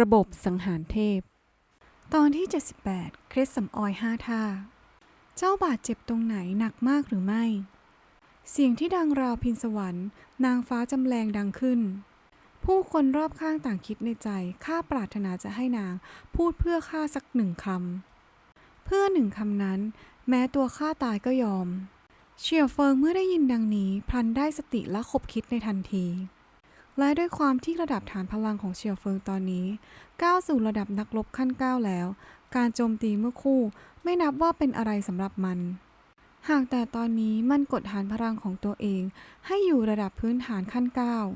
ระบบสังหารเทพ ตอนที่ 78 เครสสำออยห้าท่า เจ้าบาดเจ็บตรงไหนหนักมากหรือไม่ เสียงที่ดังราวพินสวรรค์ นางฟ้าจำแรงดังขึ้น ผู้คนรอบข้างต่างคิดในใจ ข้าปรารถนาจะให้นางพูดเพื่อข้าสักหนึ่งคำ เพื่อหนึ่งคำนั้น แม้ตัวข้าตายก็ยอมเชียวเฟิงเมื่อได้ยินดังนี้พลันได้สติและขบคิดในทันที และด้วยความที่ระดับฐานพลังของเชียวเฟิงตอนนี้ก้าวสู่ระดับนักรบขั้นก้าวแล้ว การโจมตีเมื่อคู่ไม่นับว่าเป็นอะไรสำหรับมัน หากแต่ตอนนี้มันกดฐานพลังของตัวเอง ให้อยู่ระดับพื้นฐานขั้นก้าว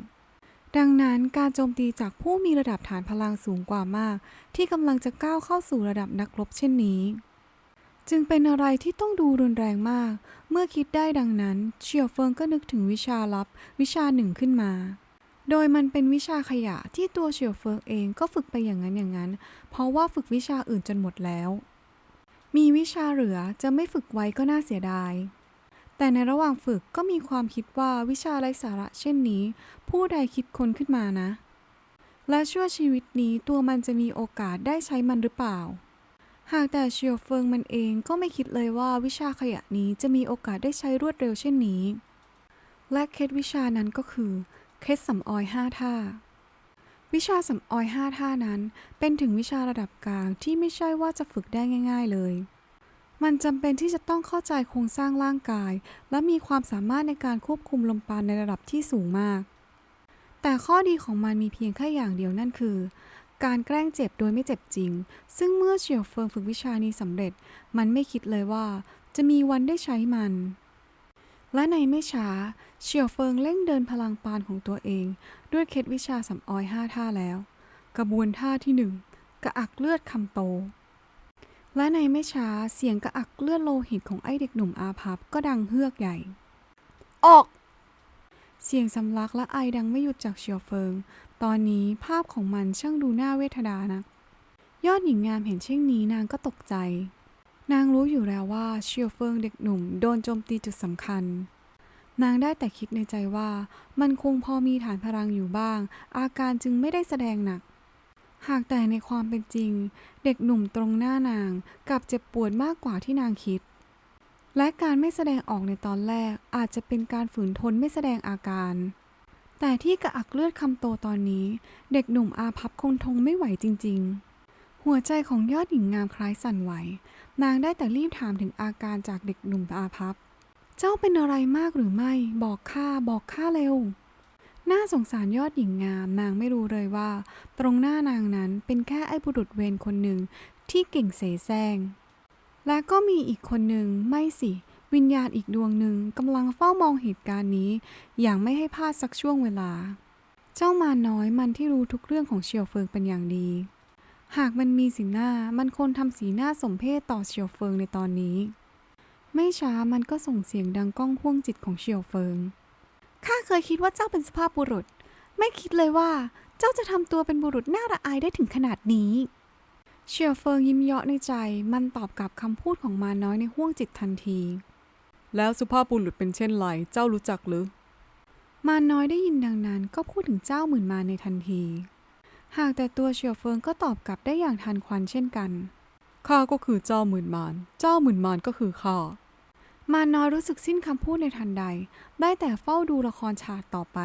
ดังนั้นการโจมตีจากผู้มีระดับฐานพลังสูงกว่ามาก ที่กำลังจะก้าวเข้าสู่ระดับนักรบเช่นนี้ จึงเป็นอะไรที่ต้องดูรุนแรงมาก เมื่อคิดได้ดังนั้นเฉียวเฟิงก็นึกถึงวิชาลับ วิชาหนึ่งขึ้นมา โดยมันเป็นวิชาขยะที่ตัวเฉียวเฟิงเองก็ฝึกไปอย่างนั้นอย่างนั้น เพราะว่าฝึกวิชาอื่นจนหมดแล้ว มีวิชาเหลือจะไม่ฝึกไว้ก็น่าเสียดาย แต่ในระหว่างฝึกก็มีความคิดว่าวิชาไร้สาระเช่นนี้ ผู้ใดคิดค้นขึ้นมานะ และชั่วชีวิตนี้ตัวมันจะมีโอกาสได้ใช้มันหรือเปล่า หากแต่เชียวเฟิงมันเองก็ไม่คิดเลยว่าวิชาขยะนี้จะมีโอกาสได้ใช้รวดเร็วเช่นนี้ และเคล็ดวิชานั้นก็คือ เคล็ดสำออยห้าท่า วิชาสำออยห้าท่านั้นเป็นถึงวิชาระดับกลางที่ไม่ใช่ว่าจะฝึกได้ง่าย ๆเลยมันจำเป็นที่จะต้องเข้าใจโครงสร้างร่างกาย และมีความสามารถในการควบคุมลมปราณในระดับที่สูงมาก แต่ข้อดีของมันมีเพียงแค่อย่างเดียวนั่นคือ การแกล้งเจ็บโดยไม่เจ็บจริง ซึ่งเมื่อเฉียวเฟิงฝึกวิชานี้สำเร็จ มันไม่คิดเลยว่า จะมีวันได้ใช้มัน และในไม่ช้าเฉียวเฟิงเร่งเดินพลังปานของตัวเอง ด้วยเคล็ดวิชาสำออยห้าท่าแล้ว กระบวนท่าที่หนึ่งกระอักเลือดคำโต และในไม่ช้าเสียงกระอักเลือดโลหิตของไอเด็กหนุ่มอาภัพก็ดังเฮือกใหญ่ ออก เสียงสำลักและไอดังไม่หยุดจากเฉียวเฟิง ตอนนี้ภาพของมันช่างดูน่าเวทนานักยอดหญิงงามเห็นเช่นนี้นางก็ตกใจ นางรู้อยู่แล้วว่าเชียวเฟิงเด็กหนุ่มโดนโจมตีจุดสำคัญ นางได้แต่คิดในใจว่า มันคงพอมีฐานพลังอยู่บ้าง อาการจึงไม่ได้แสดงหนัก หากแต่ในความเป็นจริง เด็กหนุ่มตรงหน้านางกลับเจ็บปวดมากกว่าที่นางคิด และการไม่แสดงออกในตอนแรกอาจจะเป็นการฝืนทนไม่แสดงอาการ แต่ที่กระอักเลือดคำโตตอนนี้ เด็กหนุ่มอาพับคงทงไม่ไหวจริง ๆ หัวใจของยอดหญิงงามคล้ายสั่นไหว นางได้แต่รีบถามถึงอาการจากเด็กหนุ่มอาพับ เจ้าเป็นอะไรมากหรือไม่ บอกข้า บอกข้าเร็ว น่าสงสารยอดหญิงงาม นางไม่รู้เลยว่า ตรงหน้านางนั้นเป็นแค่ไอ้บุรุษเวรคนหนึ่งที่เก่งเสแสร้ง และก็มีอีกคนหนึ่งไม่สิ วิญญาณอีกดวงหนึ่งกำลังเฝ้ามองเหตุการณ์นี้ อย่างไม่ให้พลาดสักช่วงเวลา เจ้ามาน้อยมันที่รู้ทุกเรื่องของเชียวเฟิงเป็นอย่างดี หากมันมีสีหน้ามันควรทำสีหน้าสมเพศต่อเฉียวเฟิงในตอนนี้ ไม่ช้ามันก็ส่งเสียงดังก้องห่วงจิตของเฉียวเฟิง ข้าเคยคิดว่าเจ้าเป็นสภาพบุรุษ ไม่คิดเลยว่าเจ้าจะทำตัวเป็นบุรุษน่าระอายได้ถึงขนาดนี้ เฉียวเฟิงยิ้มเยาะในใจ มันตอบกลับคำพูดของมาน้อยในห่วงจิตทันที แล้วสุภาพบุรุษเป็นเช่นไร เจ้ารู้จักหรือ มาน้อยได้ยินดังนั้นก็พูดถึงเจ้าหมื่นมารในทันที หากแต่ตัวเฉียวเฟิงก็ตอบกลับได้อย่างทันควันเช่นกัน ข้าก็คือเจ้าหมื่นมารเจ้าหมื่นมารก็คือข้า มาน้อยรู้สึกสิ้นคำพูดในทันใด ได้แต่เฝ้าดูละครฉากต่อไป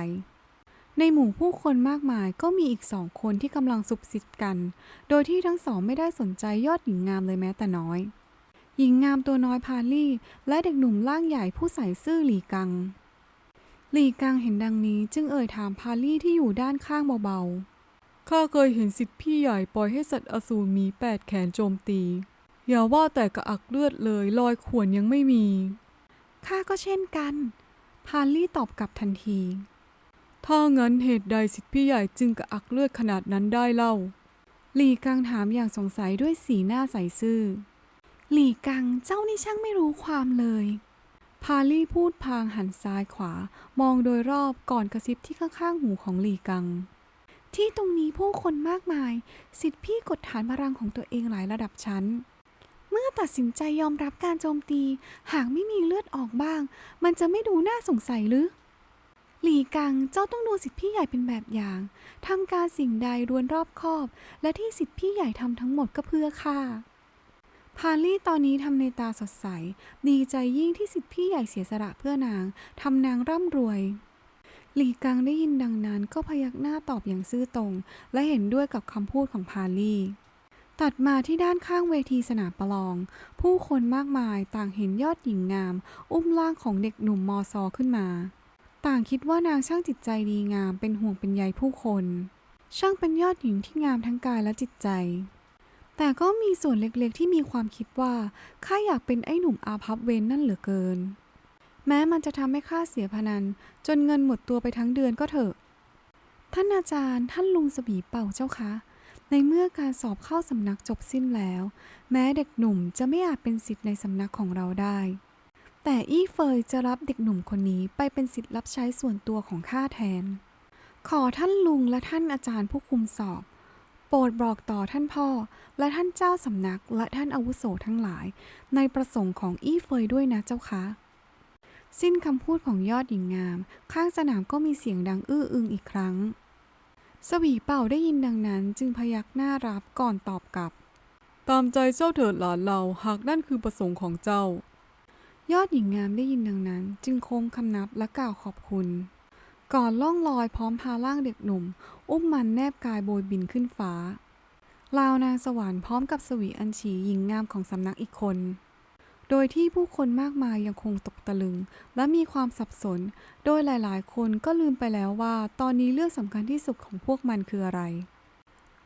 ในหมู่ผู้คนมากมายก็มีอีกสองคนที่กำลังซุบซิบกัน โดยที่ทั้งสองไม่ได้สนใจยอดหญิงงามเลยแม้แต่น้อย หญิงงามตัวน้อยพาลี่ และเด็กหนุ่มร่างใหญ่ผู้ใส่ซื่อหลีกัง หลีกังเห็นดังนี้จึงเอ่ยถามพาลี่ที่อยู่ด้านข้างเบาๆ ข้าเคยเห็นสิทธิพี่ใหญ่ปล่อยให้สัตว์อสูรมีแปดแขนโจมตี อย่าว่าแต่กระอักเลือดเลยรอยข่วนยังไม่มี ข้าก็เช่นกัน พาลี่ตอบกลับทันที ถ้างั้นเหตุใดสิทธิพี่ใหญ่จึงกระอักเลือดขนาดนั้นได้เล่า หลีกังถามอย่างสงสัยด้วยสีหน้าใสซื่อ หลีกังเจ้านี่ช่างไม่รู้ความเลย พาลี่พูดพลางหันซ้ายขวามองโดยรอบก่อนกระซิบที่ข้างๆหูของหลีกัง ที่ตรงนี้ผู้คนมากมาย สิทธิพี่กดฐานพลังของตัวเองหลายระดับชั้น เมื่อตัดสินใจยอมรับการโจมตี หากไม่มีเลือดออกบ้าง มันจะไม่ดูน่าสงสัยหรือ หลีกังเจ้าต้องดูสิทธิพี่ใหญ่เป็นแบบอย่างทำการสิ่งใดรวนรอบคอบ และที่สิทธิพี่ใหญ่ทำทั้งหมดก็เพื่อข้าพาลี่ตอนนี้ทำในตาสดใส ดีใจยิ่งที่สิทธิพี่ใหญ่เสียสละเพื่อนางทำนางร่ำรวย หลีกังได้ยินดังนั้นก็พยักหน้าตอบอย่างซื่อตรง และเห็นด้วยกับคำพูดของพาลี่ ตัดมาที่ด้านข้างเวทีสนามประลอง ผู้คนมากมายต่างเห็นยอดหญิงงาม อุ้มร่างของเด็กหนุ่มมอซอขึ้นมา ต่างคิดว่านางช่างจิตใจดีงามเป็นห่วงเป็นใยผู้คน ช่างเป็นยอดหญิงที่งามทั้งกายและจิตใจแต่ก็มีส่วนเล็กๆที่มีความคิดว่าข้าอยากเป็นไอ้หนุ่มอาภัพเวนนั่นเหลือเกิน แม้มันจะทำให้ข้าเสียพนัน จนเงินหมดตัวไปทั้งเดือนก็เถอะ ท่านอาจารย์ท่านลุงสบีเป่าเจ้าคะ ในเมื่อการสอบเข้าสำนักจบสิ้นแล้ว แม้เด็กหนุ่มจะไม่อาจเป็นสิทธิ์ในสำนักของเราได้ แต่อี้เฟยจะรับเด็กหนุ่มคนนี้ไปเป็นสิทธิ์รับใช้ส่วนตัวของข้าแทน ขอท่านลุงและท่านอาจารย์ผู้คุมสอบโปรดบอกต่อท่านพ่อ และท่านเจ้าสำนักและท่านอาวุโสทั้งหลาย ในประสงค์ของอี้เฟยด้วยนะเจ้าคะ สิ้นคำพูดของยอดหญิงงาม ข้างสนามก็มีเสียงดังอื้ออึงอีกครั้ง สวีเป่าได้ยินดังนั้นจึงพยักหน้ารับก่อนตอบกลับ ตามใจเจ้าเถิดหลานเราหากนั่นคือประสงค์ของเจ้า ยอดหญิงงามได้ยินดังนั้น จึงโค้งคำนับและกล่าวขอบคุณ ก่อนล่องลอยพร้อมพาร่างเด็กหนุ่ม อุ้มมันแนบกายโบยบินขึ้นฟ้าลาวนางสวรรค์พร้อมกับสวีอัญชีหญิงงามของสำนักอีกคน โดยที่ผู้คนมากมายยังคงตกตะลึง และมีความสับสน โดยหลาย ๆ คนก็ลืมไปแล้วว่า ตอนนี้เรื่องสำคัญที่สุดของพวกมันคืออะไร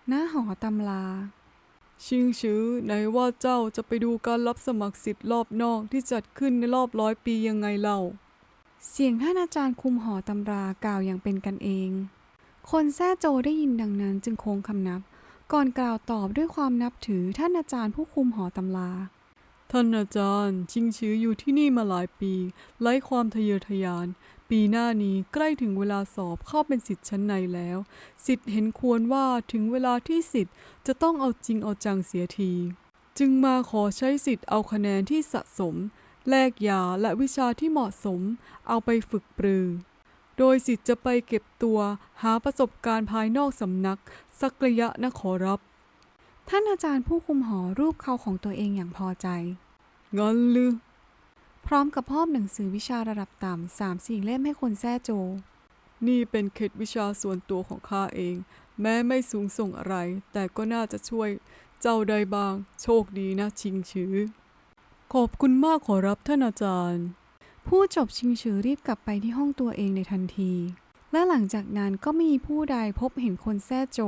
หน้าหอตำลา ชิงชือไหนว่าเจ้าจะไปดูการรับสมัครสิทธิ์รอบนอกที่จัดขึ้นในรอบร้อยปียังไงเล่า เสียงท่านอาจารย์คุมหอตำรากล่าวอย่างเป็นกันเอง คนแซ่โจได้ยินดังนั้นจึงโค้งคำนับ ก่อนกล่าวตอบด้วยความนับถือท่านอาจารย์ผู้คุมหอตำรา ท่านอาจารย์ ชิงชืออยู่ที่นี่มาหลายปี ไร้ความทะเยอทะยาน ปีหน้านี้ใกล้ถึงเวลาสอบเข้าเป็นสิทธิ์ชั้นในแล้ว สิทธิ์เห็นควรว่าถึงเวลาที่สิทธิ์จะต้องเอาจริงเอาจังเสียที จึงมาขอใช้สิทธิ์เอาคะแนนที่สะสม แลกยาและวิชาที่เหมาะสม เอาไปฝึกปรือ โดยสิทธิ์จะไปเก็บตัว หาประสบการณ์ภายนอกสำนัก สักระยะนะขอรับ ท่านอาจารย์ผู้คุมหอรูปเขาของตัวเองอย่างพอใจงั้นหรือ พร้อมกับมอบหนังสือวิชาระดับต่ำสามสี่เล่มให้คนแซ่โจ นี่เป็นเขตวิชาส่วนตัวของข้าเอง แม้ไม่สูงส่งอะไร แต่ก็น่าจะช่วยเจ้าได้บ้าง โชคดีนะชิงชือ ขอบคุณมากขอรับท่านอาจารย์ ผู้จบชิงฉือรีบกลับไปที่ห้องตัวเองในทันที และหลังจากนั้นก็ไม่มีผู้ใดพบเห็นคนแซ่โจ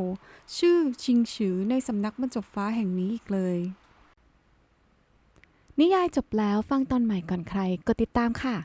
ชื่อชิงฉือในสำนักบรรจบฟ้าแห่งนี้อีกเลย นิยายจบแล้วฟังตอนใหม่ก่อนใครกดติดตามค่ะ